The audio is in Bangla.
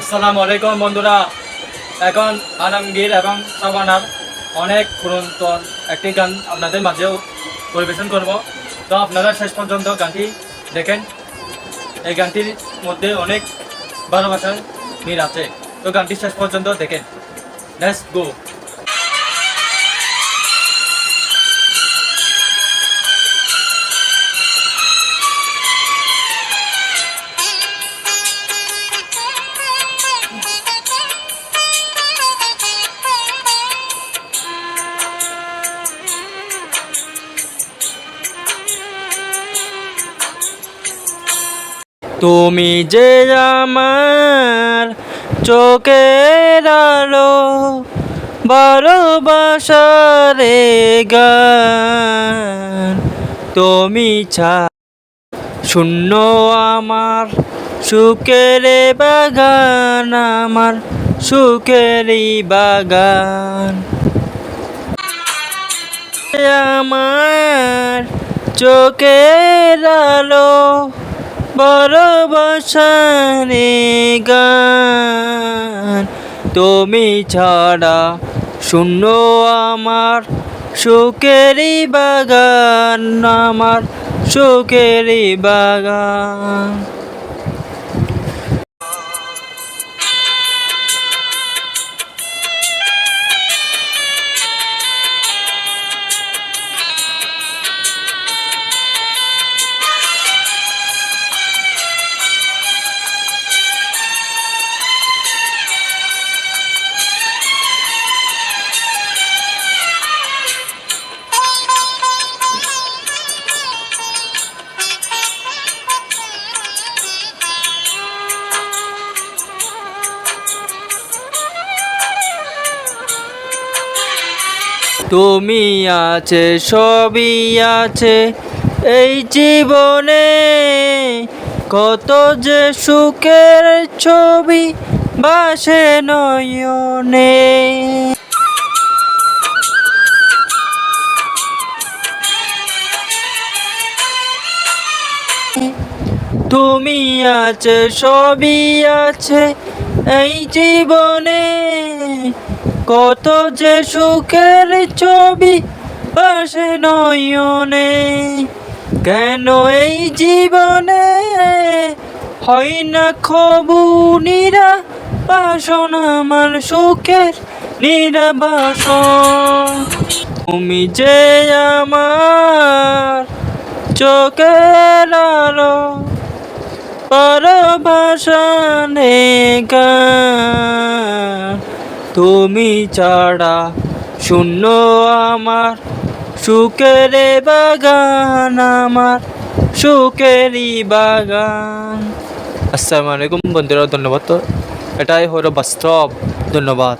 আসসালামু আলাইকুম বন্ধুরা। এখন আলমগীর এবং সাবানার অনেক পুরন্তন একটি গান আপনাদের মাঝেও পরিবেশন করব। তো আপনারা শেষ পর্যন্ত গানটি দেখেন। এই গানটির মধ্যে অনেক ভালোবাসার মিল আছে। তো গানটি শেষ পর্যন্ত দেখেন। লেটস গো তুমি যে আমার চোখের আলো ভালোবাসারে গান, তুমি ছা শূন্য আমার সুখের বাগান, আমার সুখেরই বাগান। আমার চোখের আলো ভালোবাসারে গান। তুমি ছাড়া শূন্য আমার সুখেরই বাগান আমার সুখেরই বাগান। তুমি আছে, সবই আছে। এই জীবনে কত যে সুখের ছবি বাসে নয়নে। তুমি আছে, সবই আছে। এই জীবনে কত যে সুখের ছবি পাশে নয়নে, কেন এই জীবনে হয় না খবুনিরা বাসন আমার সুখের নিরাবাসন? তুমি যে আমার চোখের আলো, পরভাষণে গান। তুমি ছাড়া শূন্য আমার, সুখের বাগান আমার, সুখেরই বাগান। আসসালামু আলাইকুম বন্ধুরা, ধন্যবাদ তো। এটাই হলো বাস্তব, ধন্যবাদ।